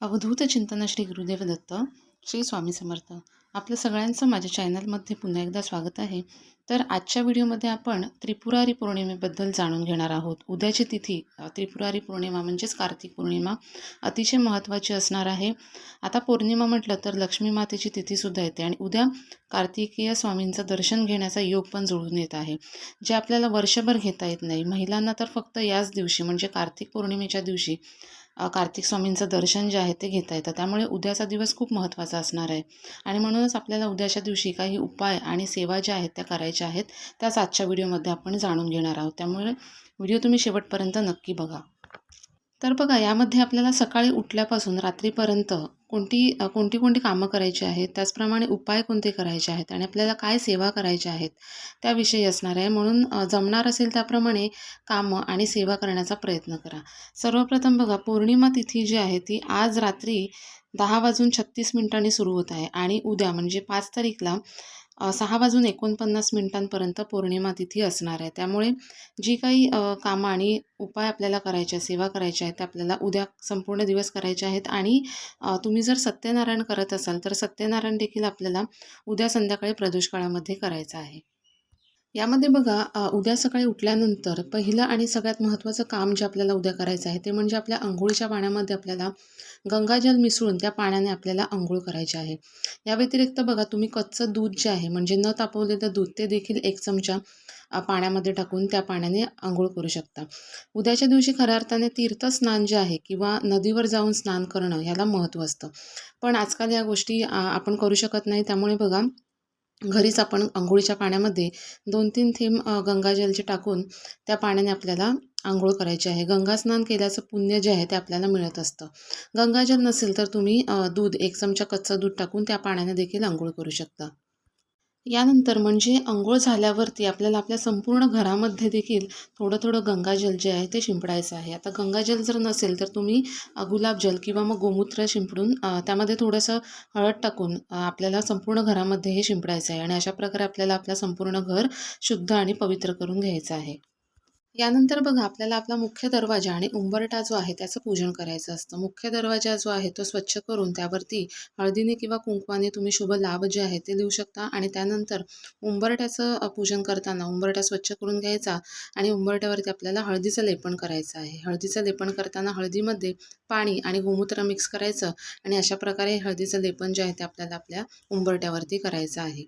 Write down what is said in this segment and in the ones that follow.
अवधूत चिंतन श्री गुरुदेव दत्त श्री स्वामी समर्थ. आपलं सगळ्यांचं माझ्या चॅनलमध्ये पुन्हा एकदा स्वागत आहे. तर आजच्या व्हिडिओमध्ये आपण त्रिपुरारी पौर्णिमेबद्दल जाणून घेणार आहोत. उद्याची तिथी त्रिपुरारी पौर्णिमा म्हणजेच कार्तिक पौर्णिमा अतिशय महत्त्वाची असणार आहे. आता पौर्णिमा म्हटलं तर लक्ष्मी मातेची तिथीसुद्धा येते आणि उद्या कार्तिकीय स्वामींचं दर्शन घेण्याचा योग पण जुळून येत आहे. जे आपल्याला वर्षभर घेता येत नाही. महिलांना तर फक्त याच दिवशी म्हणजे कार्तिक पौर्णिमेच्या दिवशी कार्तिक स्वामींचं दर्शन जे आहे ते घेता येतं. त्यामुळे उद्याचा दिवस खूप महत्त्वाचा असणार आहे. आणि म्हणूनच आपल्याला उद्याच्या दिवशी काही उपाय आणि सेवा ज्या आहेत त्या करायच्या आहेत त्याच आजच्या व्हिडिओमध्ये आपण जाणून घेणार आहोत. त्यामुळे व्हिडिओ तुम्ही शेवटपर्यंत नक्की बघा. तर बघा यामध्ये आपल्याला सकाळी उठल्यापासून रात्रीपर्यंत कोणती कोणती कोणती कामं करायची आहेत त्याचप्रमाणे उपाय कोणते करायचे आहेत आणि आपल्याला काय सेवा करायच्या आहेत त्याविषयी असणार आहे. म्हणून जमणार असेल त्याप्रमाणे कामं आणि सेवा करण्याचा प्रयत्न करा. सर्वप्रथम बघा पौर्णिमा तिथी जी आहे ती आज रात्री दहा वाजून छत्तीस मिनिटांनी सुरू होत आहे आणि उद्या म्हणजे पाच तारीखला सहा वाजून एकोणपन्नास मिनिटांपर्यंत पौर्णिमा तिथी असणार आहे. त्यामुळे जी काही कामं आणि उपाय आपल्याला करायचे आहे, सेवा करायच्या आहेत त्या आपल्याला उद्या संपूर्ण दिवस करायचे आहेत आणि तुम्ही जर सत्यनारायण करत असाल तर सत्यनारायण देखील आपल्याला उद्या संध्याकाळी प्रदोषकाळामध्ये करायचं आहे. यामध्ये बघा उद्या सकाळी उठल्यानंतर पहिलं आणि सगळ्यात महत्त्वाचं काम जे आपल्याला उद्या करायचं आहे ते म्हणजे आपल्या अंघोळीच्या पाण्यामध्ये आपल्याला गंगाजल मिसळून त्या पाण्याने आपल्याला अंघोळ करायची आहे. या व्यतिरिक्त बघा तुम्ही कच्चं दूध जे आहे म्हणजे न तापवलेलं दूध ते देखील एक चमचा पाण्यामध्ये टाकून त्या पाण्याने आंघोळ करू शकता. उद्याच्या दिवशी खऱ्या अर्थाने तीर्थस्नान जे आहे किंवा नदीवर जाऊन स्नान करणं ह्याला महत्त्व असतं. पण आजकाल या गोष्टी आपण करू शकत नाही त्यामुळे बघा घरीच आपण आंघोळीच्या पाण्यामध्ये दोन तीन थेंब गंगाजलचे टाकून त्या पाण्याने आपल्याला आंघोळ करायची आहे. गंगास्नान केल्याचं पुण्य जे आहे ते आपल्याला मिळत असतं. गंगाजल नसेल तर तुम्ही दूध एक चमचा कच्चं दूध टाकून त्या पाण्याने देखील आंघोळ करू शकता. यानंतर म्हणजे अंघोळ झाल्यावरती आपल्याला आपल्या संपूर्ण घरामध्ये देखील थोडं थोडं गंगाजल जे आहे ते शिंपडायचं आहे. आता गंगाजल जर नसेल तर तुम्ही गुलाबजल किंवा मग गोमूत्र शिंपडून त्यामध्ये थोडंसं हळद टाकून आपल्याला संपूर्ण घरामध्ये हे शिंपडायचं आहे आणि अशा प्रकारे आपल्याला आपलं संपूर्ण घर शुद्ध आणि पवित्र करून घ्यायचं आहे. यानंतर बघा आपल्याला आपला मुख्य दरवाजा आणि उंबरटा जो आहे त्याचं पूजन करायचं असतं. मुख्य दरवाजा जो आहे तो स्वच्छ करून त्यावरती हळदीने किंवा कुंकवाने तुम्ही शुभ लाभ जे आहे ते लिहू शकता आणि त्यानंतर उंबरट्याचं पूजन करताना उंबरटा स्वच्छ करून घ्यायचा आणि उंबरट्यावरती आपल्याला हळदीचं लेपन करायचं आहे. हळदीचं लेपन करताना हळदीमध्ये पाणी आणि गोमूत्र मिक्स करायचं आणि अशा प्रकारे हळदीचं लेपन जे आहे ते आपल्याला आपल्या उंबरट्यावरती करायचं आहे.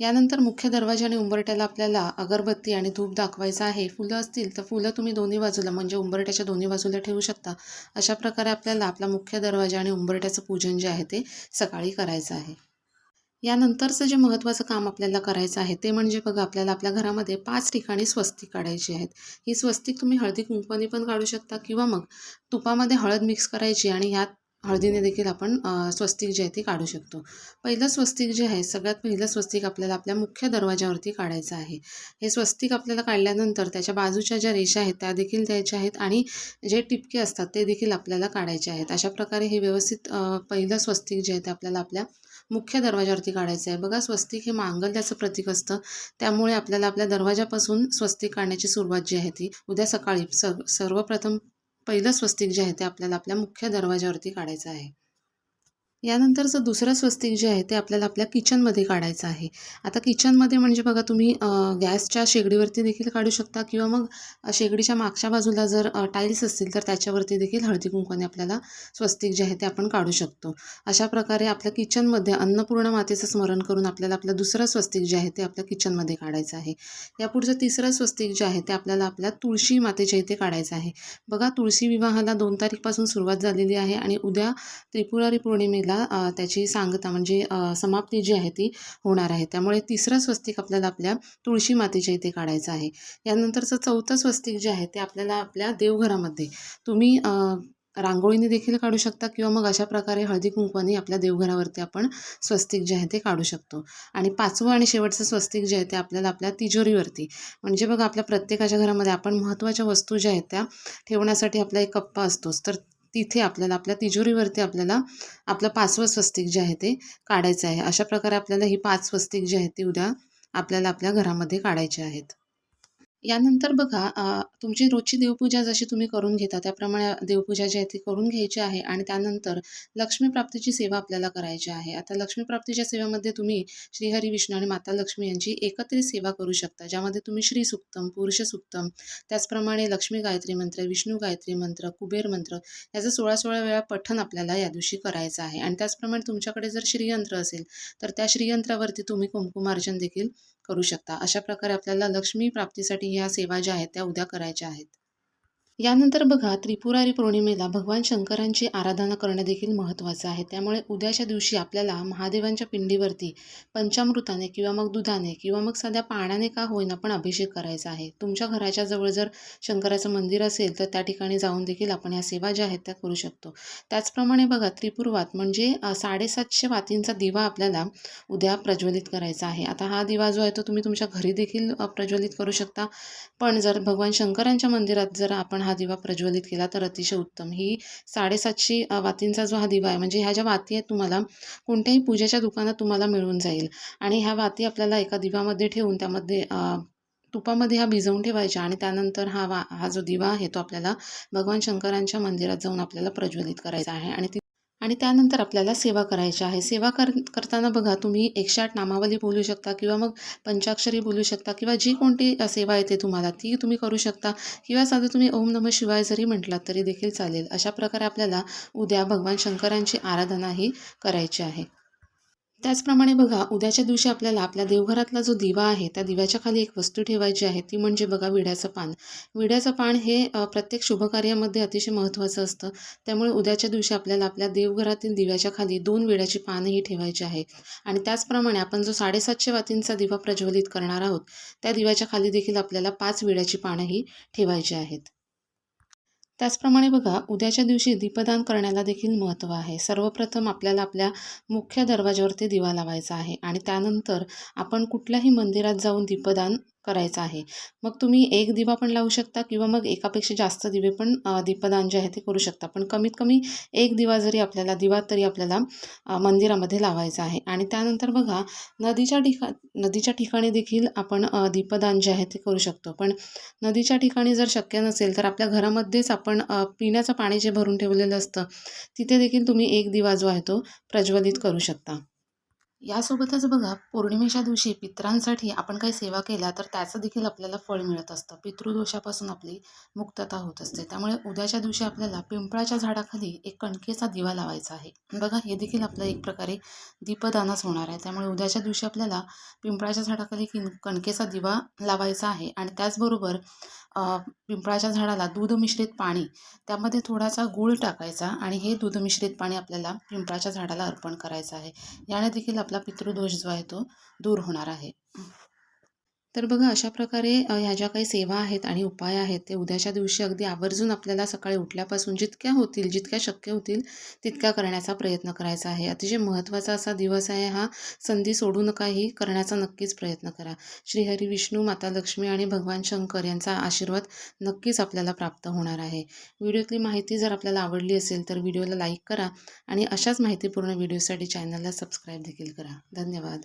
यानंतर मुख्य दरवाजा आणि उंबरट्याला आपल्याला अगरबत्ती आणि धूप दाखवायचं आहे. फुलं असतील तर फुलं तुम्ही दोन्ही बाजूला म्हणजे उंबरट्याच्या दोन्ही बाजूला ठेवू शकता. अशा प्रकारे आपल्याला आपला मुख्य दरवाजा आणि उंबरट्याचं पूजन जे आहे ते सकाळी करायचं आहे. यानंतरचं जे महत्त्वाचं काम आपल्याला करायचं आहे ते म्हणजे बघा आपल्याला आपल्या घरामध्ये पाच ठिकाणी स्वस्तिक काढायची आहेत. ही स्वस्तिक तुम्ही हळदी कुंकवाने पण काढू शकता किंवा मग तुपामध्ये हळद मिक्स करायची आणि ह्यात हळदीने देखील आपण स्वस्तिक जे आहे ते काढू शकतो. पहिलं स्वस्तिक जे आहे सगळ्यात पहिलं स्वस्तिक आपल्याला आपल्या मुख्य दरवाजावरती काढायचं आहे. हे स्वस्तिक आपल्याला काढल्यानंतर त्याच्या बाजूच्या ज्या रेषा आहेत त्या देखील द्यायच्या आहेत आणि जे टिपके असतात ते देखील आपल्याला काढायचे आहेत. अशा प्रकारे हे व्यवस्थित पहिलं स्वस्तिक जे आहे ते आपल्याला आपल्या मुख्य दरवाजावरती काढायचं आहे. बघा स्वस्तिक हे मांगल्याचं प्रतीक असतं. त्यामुळे आपल्याला आपल्या दरवाजापासून स्वस्तिक काढण्याची सुरुवात जी आहे ती उद्या सकाळी स सर्वप्रथम पहिलं स्वस्तिक जे आहे ते आपल्याला आपल्या मुख्य दरवाजावरती काढायचं आहे. यानंतरचं दुसरं स्वस्तिक जे आहे ते आपल्याला आपल्या किचनमध्ये काढायचं आहे. आता किचनमध्ये म्हणजे बघा तुम्ही गॅसच्या शेगडीवरती देखील काढू शकता किंवा मग शेगडीच्या मागच्या बाजूला जर टाईल्स असतील तर त्याच्यावरती देखील हळदी कुंकवाने आपल्याला स्वस्तिक जे आहे ते आपण काढू शकतो. अशा प्रकारे आपल्या किचनमध्ये अन्नपूर्ण मातेचं स्मरण करून आपल्याला आपलं दुसरं स्वस्तिक जे आहे ते आपल्या किचनमध्ये काढायचं आहे. यापुढचं तिसरं स्वस्तिक जे आहे ते आपल्याला आपल्या तुळशी मातेच्या इथे काढायचं आहे. बघा तुळशी विवाहाला दोन तारीखपासून सुरुवात झालेली आहे आणि उद्या त्रिपुरारी पौर्णिमेला अ, त्याची सांगता म्हणजे समाप्ती जी आहे ती होणार आहे. त्यामुळे तिसरं स्वस्तिक आपल्याला आपल्या तुळशी मातेच्या इथे काढायचं आहे. यानंतरचं चौथं स्वस्तिक जे आहे ते आपल्याला आपल्या देवघरामध्ये तुम्ही रांगोळीने देखील काढू शकता किंवा मग अशा प्रकारे हळदी कुंकवाने आपल्या देवघरावरती आपण स्वस्तिक जे आहे ते काढू शकतो. आणि पाचवं आणि शेवटचं स्वस्तिक जे आहे ते आपल्याला आपल्या तिजोरीवरती. म्हणजे बघा आपल्या प्रत्येकाच्या घरामध्ये आपण महत्त्वाच्या वस्तू ज्या आहेत त्या ठेवण्यासाठी आपला एक कप्पा असतोच. तर तिथे आपल्याला आपल्या तिजोरीवरती आपल्याला आपलं पाचवं स्वस्तिक जे आहे ते काढायचं आहे. अशा प्रकारे आपल्याला ही पाच स्वस्तिक जी आहेत ती उद्या आपल्याला आपल्या घरामध्ये काढायची आहेत. यानंतर बघा अ, तुमची रोजची देवपूजा जशी तुम्ही करून घेता त्याप्रमाणे देवपूजा जी आहे ती करून घ्यायची आहे आणि त्यानंतर लक्ष्मीप्राप्तीची सेवा आपल्याला करायची आहे. आता लक्ष्मीप्राप्तीच्या सेवेमध्ये तुम्ही श्रीहरी विष्णू आणि माता लक्ष्मी यांची एकत्रित सेवा करू शकता ज्यामध्ये तुम्ही श्री सुक्तम पुरुष सुक्तम त्याचप्रमाणे लक्ष्मी गायत्री मंत्र विष्णू गायत्री मंत्र कुबेर मंत्र याचं सोळा सोळा वेळा पठण आपल्याला या दिवशी करायचं आहे. आणि त्याचप्रमाणे तुमच्याकडे जर श्रीयंत्र असेल तर त्या श्रीयंत्रावरती तुम्ही कुंकुमार्जन देखील करू शकता. अशा प्रकारे आपल्याला लक्ष्मी प्राप्तीसाठी ह्या सेवा ज्या आहेत त्या उद्या करायच्या आहेत. यानंतर बघा त्रिपुरारी पौर्णिमेला भगवान शंकरांची आराधना करणं देखील महत्त्वाचं आहे. त्यामुळे उद्याच्या दिवशी आपल्याला महादेवांच्या पिंडीवरती पंचामृताने किंवा मग दुधाने किंवा मग साध्या पाण्याने का होईना पण अभिषेक करायचा आहे. तुमच्या घराच्या जवळ जर शंकराचं मंदिर असेल तर त्या ठिकाणी जाऊन देखील आपण ह्या सेवा ज्या आहेत त्या करू शकतो. त्याचप्रमाणे बघा त्रिपुरवात म्हणजे साडेसातशे वातींचा दिवा आपल्याला उद्या प्रज्वलित करायचा आहे. आता हा दिवा जो आहे तो तुम्ही तुमच्या घरी देखील प्रज्वलित करू शकता. पण जर भगवान शंकरांच्या मंदिरात जर आपण हा दिवा प्रज्वलित केला तर अतिशय उत्तम. ही साडेसातशे वातींचा जो हा दिवा आहे म्हणजे ह्या ज्या वाती आहेत तुम्हाला कोणत्याही पूजेच्या दुकानात तुम्हाला मिळून जाईल. आणि ह्या वाती आपल्याला एका दिवामध्ये ठेवून त्यामध्ये तुपामध्ये हा भिजवून ठेवायच्या आणि त्यानंतर हा वा हा जो दिवा आहे तो आपल्याला भगवान शंकरांच्या मंदिरात जाऊन आपल्याला प्रज्वलित करायचा आहे. आणि आणि त्यानंतर आपल्याला सेवा करायची आहे. सेवा कर करताना बघा तुम्ही एकशे आठ नामावली बोलू शकता किंवा मग पंचाक्षरी बोलू शकता किंवा जी कोणती सेवा येते तुम्हाला ती तुम्ही करू शकता किंवा साधं तुम्ही ओम नमः शिवाय जरी म्हटलात तरी देखील चालेल. अशा प्रकारे आपल्याला उद्या भगवान शंकरांची आराधनाही करायची आहे. त्याचप्रमाणे बघा उद्याच्या दिवशी आपल्याला आपल्या देवघरातला जो दिवा आहे त्या दिव्याच्या खाली एक वस्तू ठेवायची आहे ती म्हणजे बघा विड्याचं पान. विड्याचं पान हे प्रत्येक शुभकार्यामध्ये अतिशय महत्त्वाचं असतं. त्यामुळे उद्याच्या दिवशी आपल्याला आपल्या देवघरातील दिव्याच्या खाली दोन विड्याची पानंही ठेवायची आहे. आणि त्याचप्रमाणे आपण जो साडेसातशे वातींचा दिवा प्रज्वलित करणार आहोत त्या दिव्याच्या खाली देखील आपल्याला पाच विड्याची पानंही ठेवायची आहेत. त्याचप्रमाणे बघा उद्याच्या दिवशी दीपदान करण्याला देखील महत्त्व आहे. सर्वप्रथम आपल्याला आपल्या मुख्य दरवाजावरती दिवा लावायचा आहे आणि त्यानंतर आपण कुठल्याही मंदिरात जाऊन दीपदान करायचं आहे. मग तुम्ही एक दिवा पण लावू शकता किंवा मग एकापेक्षा जास्त दिवे पण दीपदान जे आहे ते करू शकता. पण कमीत कमी एक दिवा जरी आपल्याला दिवा तरी आपल्याला मंदिरामध्ये लावायचा आहे. आणि त्यानंतर बघा नदीच्या ठिका नदीच्या ठिकाणी देखील आपण दीपदान जे आहे ते करू शकतो. पण नदीच्या ठिकाणी जर शक्य नसेल तर आपल्या घरामध्येच आपण पिण्याचं पाणी जे भरून ठेवलेलं असतं तिथे देखील तुम्ही एक दिवा जो आहे तो प्रज्वलित करू शकता. यासोबतच बघा पौर्णिमेच्या दिवशी पितरांसाठी आपण काही सेवा केल्या तर त्याचं देखील आपल्याला फळ मिळत असतं. पितृदोषापासून आपली मुक्तता होत असते. त्यामुळे उद्याच्या दिवशी आपल्याला पिंपळाच्या झाडाखाली एक कणकेचा दिवा लावायचा आहे. बघा हे देखील आपलं एक प्रकारे दीपदानच होणार आहे. त्यामुळे उद्याच्या दिवशी आपल्याला पिंपळाच्या झाडाखाली किन कणकेचा दिवा लावायचा आहे. आणि त्याचबरोबर पिंपळाच्या झाडाला दूध मिश्रित पाणी त्यामध्ये थोडासा गूळ टाकायचा आणि हे दूध मिश्रित पाणी आपल्याला पिंपळाच्या झाडाला अर्पण करायचं आहे. याने देखील आपला पितृदोष जो आहे तो दूर होणार आहे. तर बघा अशा प्रकारे ह्या ज्या काही सेवा आहेत आणि उपाय आहेत ते उद्याच्या दिवशी अगदी आवर्जून आपल्याला सकाळी उठल्यापासून जितक्या होतील जितक्या शक्य होतील तितक्या करण्याचा प्रयत्न करायचा आहे. अतिशय महत्त्वाचा असा दिवस आहे हा. संधी सोडू नका ही करण्याचा नक्कीच प्रयत्न करा. श्रीहरी विष्णू माता लक्ष्मी आणि भगवान शंकर यांचा आशीर्वाद नक्कीच आपल्याला प्राप्त होणार आहे. व्हिडिओतली माहिती जर आपल्याला आवडली असेल तर व्हिडिओला लाईक करा आणि अशाच माहितीपूर्ण व्हिडिओसाठी चॅनलला सबस्क्राईब देखील करा. धन्यवाद.